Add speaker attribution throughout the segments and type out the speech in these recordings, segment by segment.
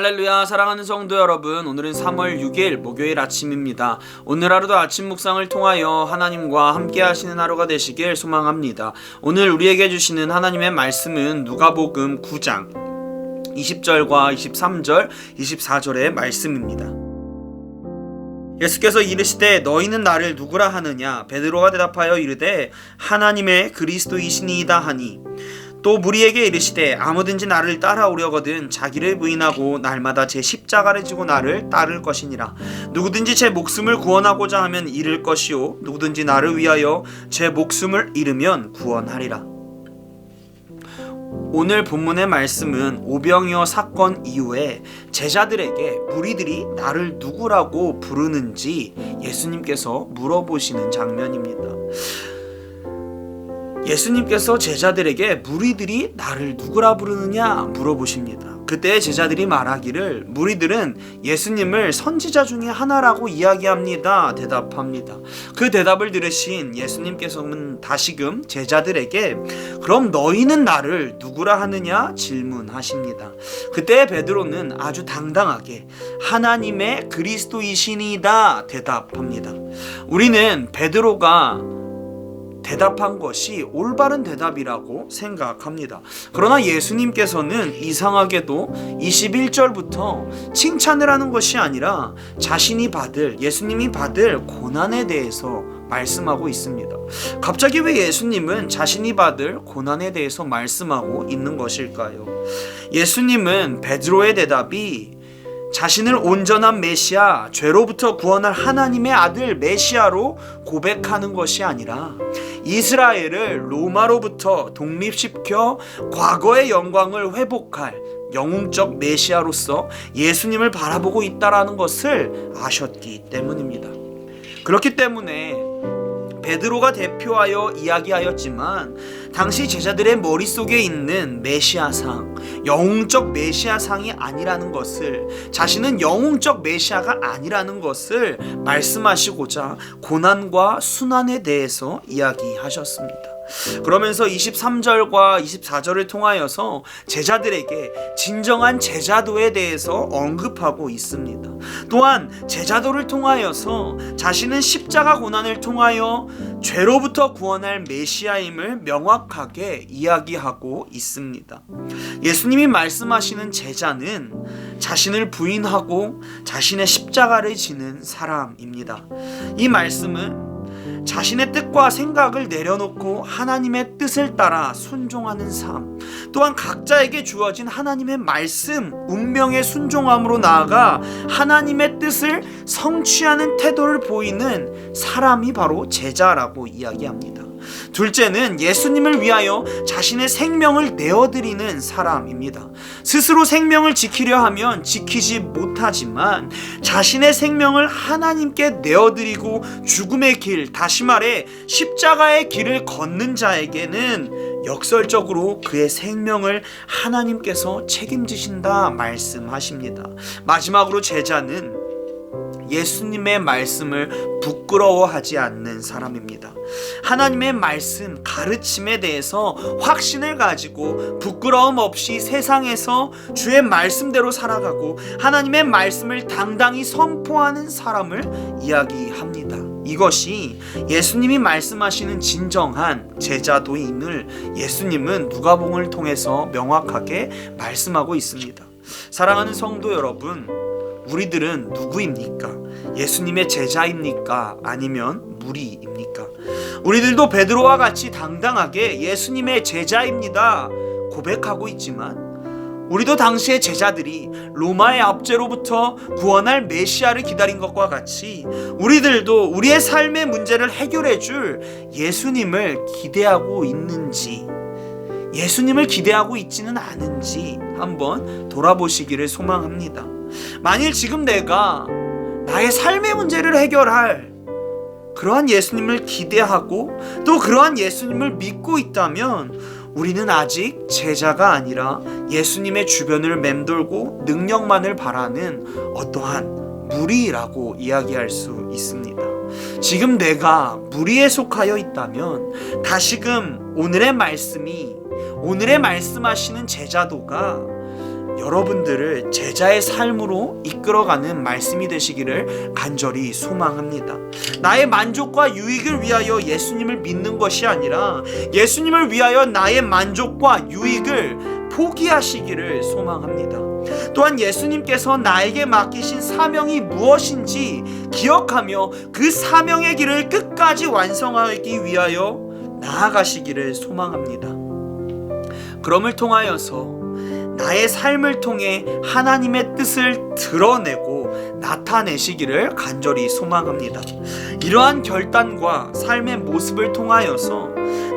Speaker 1: 할렐루야 사랑하는 성도 여러분. 오늘은 3월 6일 목요일 아침입니다. 오늘 하루도 아침 묵상을 통하여 하나님과 함께 하시는 하루가 되시길 소망합니다. 오늘 우리에게 주시는 하나님의 말씀은 누가복음 9장 20절과 23절 24절의 말씀입니다. 예수께서 이르시되 너희는 나를 누구라 하느냐? 베드로가 대답하여 이르되 하나님의 그리스도이시니이다 하니 또 무리에게 이르시되 아무든지 나를 따라오려거든 자기를 부인하고 날마다 제 십자가를 지고 나를 따를 것이니라. 누구든지 제 목숨을 구원하고자 하면 잃을 것이요. 누구든지 나를 위하여 제 목숨을 잃으면 구원하리라. 오늘 본문의 말씀은 오병이어 사건 이후에 제자들에게 무리들이 나를 누구라고 부르는지 예수님께서 물어보시는 장면입니다. 예수님께서 제자들에게 무리들이 나를 누구라 부르느냐 물어보십니다. 그때 제자들이 말하기를 무리들은 예수님을 선지자 중에 하나라고 이야기합니다. 대답합니다. 그 대답을 들으신 예수님께서는 다시금 제자들에게 그럼 너희는 나를 누구라 하느냐 질문하십니다. 그때 베드로는 아주 당당하게 하나님의 그리스도이시니이다 대답합니다. 우리는 베드로가 대답한 것이 올바른 대답이라고 생각합니다. 그러나 예수님께서는 이상하게도 21절부터 칭찬을 하는 것이 아니라 자신이 받을 예수님이 받을 고난에 대해서 말씀하고 있습니다. 갑자기 왜 예수님은 자신이 받을 고난에 대해서 말씀하고 있는 것일까요? 예수님은 베드로의 대답이 자신을 온전한 메시아, 죄로부터 구원할 하나님의 아들 메시아로 고백하는 것이 아니라 이스라엘을 로마로부터 독립시켜 과거의 영광을 회복할 영웅적 메시아로서 예수님을 바라보고 있다라는 것을 아셨기 때문입니다. 그렇기 때문에 베드로가 대표하여 이야기하였지만 당시 제자들의 머릿속에 있는 메시아상, 영웅적 메시아상이 아니라는 것을 자신은 영웅적 메시아가 아니라는 것을 말씀하시고자 고난과 순환에 대해서 이야기하셨습니다. 그러면서 23절과 24절을 통하여서 제자들에게 진정한 제자도에 대해서 언급하고 있습니다. 또한 제자도를 통하여서 자신은 십자가 고난을 통하여 죄로부터 구원할 메시아임을 명확하게 이야기하고 있습니다. 예수님이 말씀하시는 제자는 자신을 부인하고 자신의 십자가를 지는 사람입니다. 이 말씀은 자신의 뜻과 생각을 내려놓고 하나님의 뜻을 따라 순종하는 삶, 또한 각자에게 주어진 하나님의 말씀, 운명의 순종함으로 나아가 하나님의 뜻을 성취하는 태도를 보이는 사람이 바로 제자라고 이야기합니다. 둘째는 예수님을 위하여 자신의 생명을 내어드리는 사람입니다. 스스로 생명을 지키려 하면 지키지 못하지만 자신의 생명을 하나님께 내어드리고 죽음의 길, 다시 말해 십자가의 길을 걷는 자에게는 역설적으로 그의 생명을 하나님께서 책임지신다 말씀하십니다. 마지막으로 제자는 예수님의 말씀을 부끄러워하지 않는 사람입니다. 하나님의 말씀, 가르침에 대해서 확신을 가지고 부끄러움 없이 세상에서 주의 말씀대로 살아가고 하나님의 말씀을 당당히 선포하는 사람을 이야기합니다. 이것이 예수님이 말씀하시는 진정한 제자도임을 예수님은 누가복음을 통해서 명확하게 말씀하고 있습니다. 사랑하는 성도 여러분, 우리들은 누구입니까? 예수님의 제자입니까? 아니면 무리입니까? 우리들도 베드로와 같이 당당하게 예수님의 제자입니다. 고백하고 있지만 우리도 당시의 제자들이 로마의 압제로부터 구원할 메시아를 기다린 것과 같이 우리들도 우리의 삶의 문제를 해결해 줄 예수님을 기대하고 있는지 예수님을 기대하고 있지는 않은지 한번 돌아보시기를 소망합니다. 만일 지금 내가 나의 삶의 문제를 해결할 그러한 예수님을 기대하고 또 그러한 예수님을 믿고 있다면 우리는 아직 제자가 아니라 예수님의 주변을 맴돌고 능력만을 바라는 어떠한 무리라고 이야기할 수 있습니다. 지금 내가 무리에 속하여 있다면 다시금 오늘의 말씀이 오늘의 말씀하시는 제자도가 여러분들을 제자의 삶으로 이끌어가는 말씀이 되시기를 간절히 소망합니다. 나의 만족과 유익을 위하여 예수님을 믿는 것이 아니라 예수님을 위하여 나의 만족과 유익을 포기하시기를 소망합니다. 또한 예수님께서 나에게 맡기신 사명이 무엇인지 기억하며 그 사명의 길을 끝까지 완성하기 위하여 나아가시기를 소망합니다. 그럼을 통하여서 나의 삶을 통해 하나님의 뜻을 드러내고 나타내시기를 간절히 소망합니다. 이러한 결단과 삶의 모습을 통하여서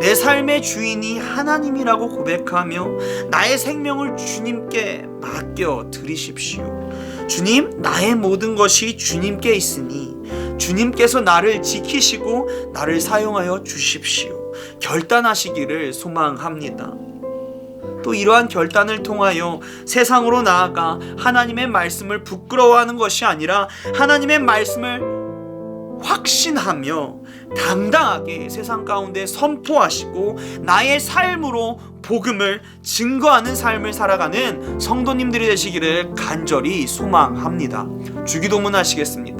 Speaker 1: 내 삶의 주인이 하나님이라고 고백하며 나의 생명을 주님께 맡겨 드리십시오. 주님, 나의 모든 것이 주님께 있으니 주님께서 나를 지키시고 나를 사용하여 주십시오. 결단하시기를 소망합니다. 또 이러한 결단을 통하여 세상으로 나아가 하나님의 말씀을 부끄러워하는 것이 아니라 하나님의 말씀을 확신하며 당당하게 세상 가운데 선포하시고 나의 삶으로 복음을 증거하는 삶을 살아가는 성도님들이 되시기를 간절히 소망합니다. 주기도문 하시겠습니다.